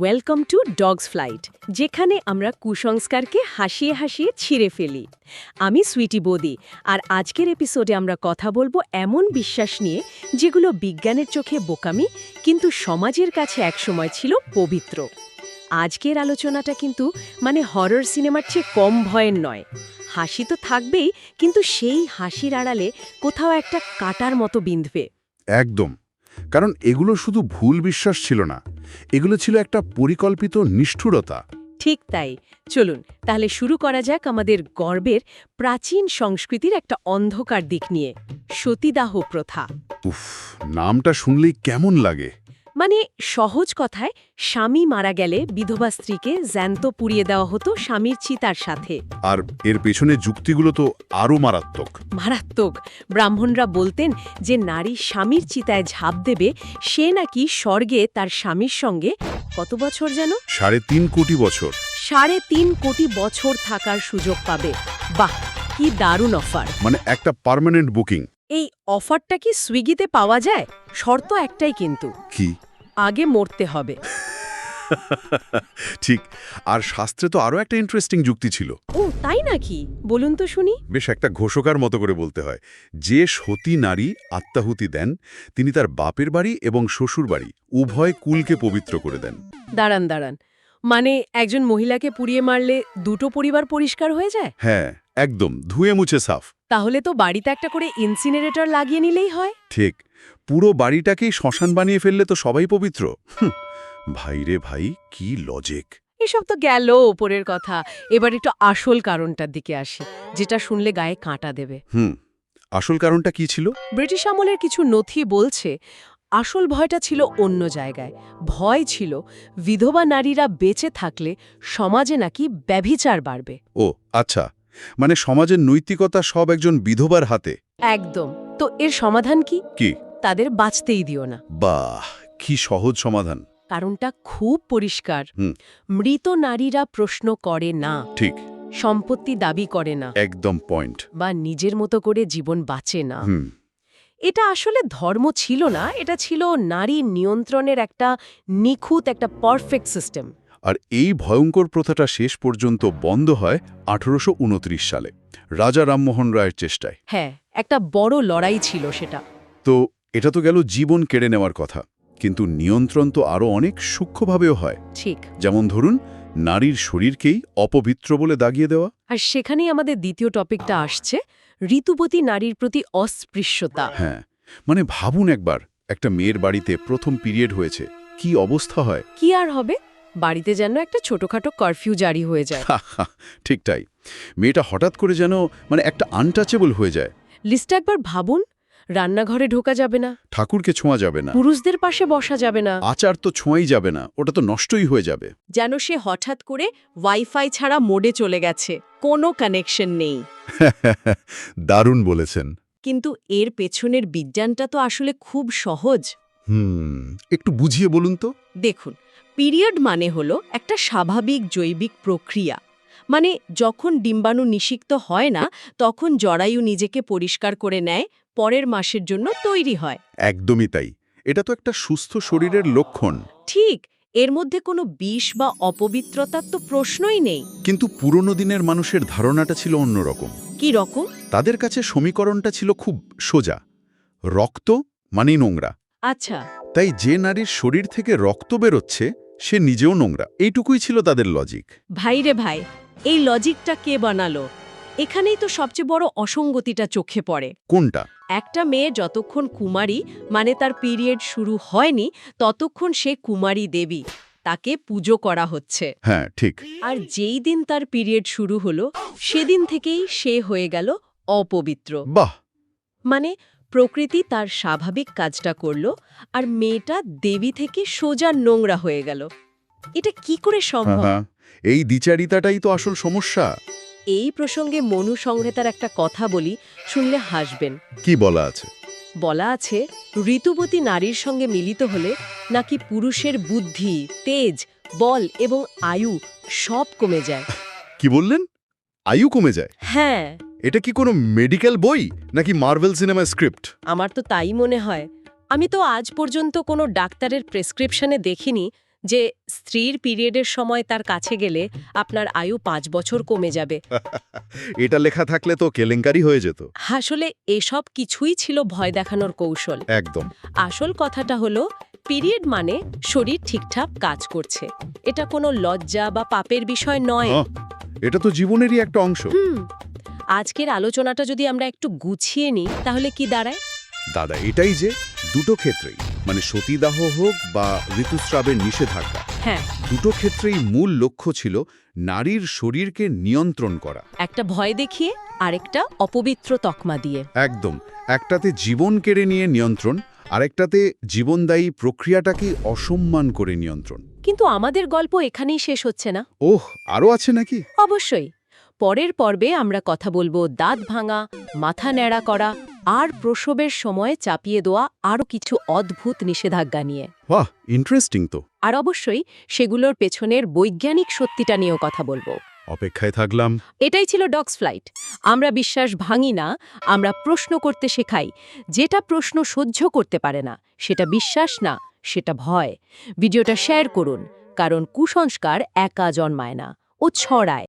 Welcome to dogs flight যেখানে আমরা কুসংস্কারকে হাসিয়ে হাসিয়ে ছিঁড়ে ফেলি। আমি সুইটি বদি, আর আজকের এপিসোডে আমরা কথা বলব এমন বিশ্বাস নিয়ে, যেগুলো বিজ্ঞানের চোখে বোকামি, কিন্তু সমাজের কাছে একসময় ছিল পবিত্র। আজকের আলোচনাটা কিন্তু মানে হরর সিনেমার চেয়ে কম ভয়ের নয়। হাসি তো থাকবেই, কিন্তু সেই হাসির আড়ালে কোথাও একটা কাটার মতো বিঁধবে। একদম। কারণ এগুলো শুধু ভুল বিশ্বাস ছিল না এগুলো ছিল একটা পরিকল্পিত নিষ্ঠুরতা। ঠিক তাই। চলুন তাহলে শুরু করা যাক আমাদের গর্বের প্রাচীন সংস্কৃতির একটা অন্ধকার দিক নিয়ে সতীদাহ প্রথা। উফ নামটা শুনলেই কেমন লাগে। মানে সহজ কথায় স্বামী মারা গেলে বিধবা স্ত্রীকে জ্যান্ত পুড়িয়ে দেওয়া হতো স্বামীর চিতার সাথে। আর এর পেছনে যুক্তিগুলো তো আরও মারাত্মক। মারাত্মক। ব্রাহ্মণরা বলতেন যে নারী স্বামীর চিতায় ঝাঁপ দেবে সে নাকি স্বর্গে তার স্বামীর সঙ্গে কত বছর যেন? সাড়ে তিন কোটি বছর। সাড়ে তিন কোটি বছর থাকার সুযোগ পাবে। বাহ কি দারুণ অফার। মানে একটা পার্মানেন্ট বুকিং। এই অফারটা কি সুইগিতে পাওয়া যায়? শর্ত একটাই কিন্তু। কি? আগে মরতে হবে। ঠিক। আর শাস্ত্রে তো আরও একটা ইন্টারেস্টিং যুক্তি ছিল। ও তাই নাকি? বলুন তো শুনি। বেশ একটা ঘোষকার মতো করে বলতে হয়। যে সতী নারী আত্মাহুতি দেন তিনি তার বাপের বাড়ি এবং শ্বশুর বাড়ি উভয় কুলকে পবিত্র করে দেন। দাঁড়ান দাঁড়ান। মানে একজন মহিলাকে পুড়িয়ে মারলে দুটো পরিবার পরিষ্কার হয়ে যায়? হ্যাঁ একদম। ধুয়ে মুছে সাফ। তাহলে তো বাড়িতে একটা করে ইনসিনারেটর লাগিয়ে নিলেই হয়। ঠিক পুরো বাড়িটাকেই শ্মশান বানিয়ে ফেললে তো সবাই পবিত্র। হুঁ, ভাই ভাই কি লজিক এসব তো গেল ওপরের কথা। এবার একটু আসল কারণটার দিকে আসি যেটা শুনলে গায়ে কাঁটা দেবে। হুম আসল কারণটা কি ছিল? ব্রিটিশ আমলের কিছু নথি বলছে আসল ভয়টা ছিল অন্য জায়গায়। ভয় ছিল বিধবা নারীরা বেঁচে থাকলে সমাজে নাকি ব্যভিচার বাড়বে। ও আচ্ছা। মানে সমাজের নৈতিকতা সব একজন বিধবার হাতে। একদম। তো এর সমাধান কি? কি? তাদের বাঁচতেই দিও না। বাহ কি সহজ সমাধান। কারণটা খুব পরিষ্কার। মৃত নারীরা প্রশ্ন করে না। ঠিক। সম্পত্তি দাবি করে না। একদম পয়েন্ট। বা নিজের মতো করে জীবন বাঁচে না। এটা আসলে ধর্ম ছিল না এটা ছিল নারী নিয়ন্ত্রণের একটা নিখুঁত একটা পারফেক্ট সিস্টেম আর এই ভয়ঙ্কর প্রথাটা শেষ পর্যন্ত বন্ধ হয় আঠারোশো উনত্রিশ সালে। রাজা রামমোহন রায়ের চেষ্টায়। হ্যাঁ একটা বড় লড়াই ছিল সেটা। তো এটা তো গেল জীবন কেড়ে নেওয়ার কথা। কিন্তু নিয়ন্ত্রণ তো আরও অনেক সূক্ষ্মভাবেও হয়। ঠিক। যেমন ধরুন নারীর শরীরকেই অপবিত্র বলে দাগিয়ে দেওয়া। আর সেখানেই আমাদের দ্বিতীয় টপিকটা আসছে ঋতুপতি নারীর প্রতি অস্পৃশ্যতা। হ্যাঁ মানে ভাবুন একবার একটা মেয়ের বাড়িতে প্রথম পিরিয়ড হয়েছে কি অবস্থা হয়? কি আর হবে? বাড়িতে যেন একটা ছোটখাটো কারফিউ জারি হয়ে যায়। ঠিক তাই। মেয়েটা হঠাৎ করে যেন মানে একটা আনটাচেবল হয়ে যায়। লিস্টটা একবার ভাবুন রান্নাঘরে ঢোকা যাবে না। ঠাকুরকে ছোঁয়া যাবে না। পুরুষদের পাশে বসা যাবে না। আচার তো ছোঁয়াই যাবে না ওটা তো নষ্টই হয়ে যাবে। যেন সে হঠাৎ করে ওয়াইফাই ছাড়া মোডে চলে গেছে কোনো কানেকশন নেই। দারুণ বলেছেন। কিন্তু এর পেছনের বিজ্ঞানটা তো আসলে খুব সহজ। হুম একটু বুঝিয়ে বলুন তো। দেখুন পিরিয়ড মানে হলো একটা স্বাভাবিক জৈবিক প্রক্রিয়া। মানে যখন ডিম্বাণু নিষিক্ত হয় না তখন জরায়ু নিজেকে পরিষ্কার করে নেয় পরের মাসের জন্য তৈরি হয়। একদমই তাই। এটা তো একটা সুস্থ শরীরের লক্ষণ। ঠিক এর মধ্যে কোনো বিষ বা অপবিত্রতার তো প্রশ্নই নেই। কিন্তু পুরনো দিনের মানুষের ধারণাটা ছিল অন্যরকম কি রকম? তাদের কাছে সমীকরণটা ছিল খুব সোজা। রক্ত মানেই নোংরা। আচ্ছা। তাই যে নারীর শরীর থেকে রক্ত বেরোচ্ছে সে নিজেও নোংরা। এইটুকুই ছিল তাদের লজিক ভাই রে ভাই এই লজিকটা কে বানালো? এখানেই তো সবচেয়ে বড় অসঙ্গতিটা চোখে পড়ে। কোনটা? একটা মেয়ে যতক্ষণ কুমারী মানে তার পিরিয়ড শুরু হয়নি ততক্ষণ সে কুমারী দেবী তাকে পুজো করা হচ্ছে। হ্যাঁ ঠিক। আর যেই দিন তার পিরিয়ড শুরু হলো সেদিন থেকেই সে হয়ে গেল অপবিত্র। বাহ! মানে প্রকৃতি তার স্বাভাবিক কাজটা করল আর মেয়েটা দেবী থেকে সোজা নোংরা হয়ে গেল। এটা কি করে সম্ভব? হ্যাঁ এই দ্বিচারিতাটাই তো আসল সমস্যা। এই প্রসঙ্গে মনু সংহিতার একটা কথা বলি শুনলে হাসবেন। কি বলা আছে? বলা আছে ঋতুবতী নারীর সঙ্গে মিলিত হলে নাকি পুরুষের বুদ্ধি তেজ বল এবং আয়ু সব কমে যায়। কি বললেন? আয়ু কমে যায়? হ্যাঁ। এটা কি কোনো মেডিকেল বই নাকি মার্ভেল সিনেমা স্ক্রিপ্ট আমার তো তাই মনে হয়। আমি তো আজ পর্যন্ত কোনো ডাক্তারের প্রেসক্রিপশনে দেখিনি যে স্ত্রীর পিরিয়ডের সময় তার কাছে গেলে আপনার আয়ু পাঁচ বছর কমে যাবে। এটা লেখা থাকলে তো কেলেঙ্কারি হয়ে যেত। আসলে এসব কিছুই ছিল ভয় দেখানোর কৌশল। একদম। আসল কথাটা হলো পিরিয়ড মানে শরীর ঠিকঠাক কাজ করছে। এটা কোনো লজ্জা বা পাপের বিষয় নয়। হ্যাঁ, এটা তো জীবনেরই একটা অংশ। হুম। আজকের আলোচনাটা যদি আমরা একটু গুছিয়ে নিই তাহলে কি দাঁড়ায়? দাদা এটাই যে দুটো ক্ষেত্রেই মানে সতীদাহ হোক বা ঋতুস্রাবের নিষেধাজ্ঞা হ্যাঁ। দুটো ক্ষেত্রেই মূল লক্ষ্য ছিল নারীর শরীরকে নিয়ন্ত্রণ করা। একটা ভয় দেখিয়ে আরেকটা অপবিত্র তকমা দিয়ে। একদম একটাতে জীবন কেড়ে নিয়ে নিয়ন্ত্রণ আরেকটাতে জীবনদায়ী প্রক্রিয়াটাকে অসম্মান করে নিয়ন্ত্রণ। কিন্তু আমাদের গল্প এখানেই শেষ হচ্ছে না। ওহ আরও আছে নাকি? অবশ্যই। পরের পর্বে আমরা কথা বলব দাঁত ভাঙা মাথা ন্যাড়া করা আর প্রসবের সময় চাপিয়ে দেওয়া আরও কিছু অদ্ভুত নিষেধাজ্ঞা নিয়ে। বাহ ইন্টারেস্টিং তো। আর অবশ্যই সেগুলোর পেছনের বৈজ্ঞানিক সত্যিটা নিয়েও কথা বলব। অপেক্ষায় থাকলাম। এটাই ছিল ডগস ফ্লাইট। আমরা বিশ্বাস ভাঙি না আমরা প্রশ্ন করতে শেখাই। যেটা প্রশ্ন সহ্য করতে পারে না সেটা বিশ্বাস না সেটা ভয়। ভিডিওটা শেয়ার করুন কারণ কুসংস্কার একা জন্মায় না ও ছড়ায়।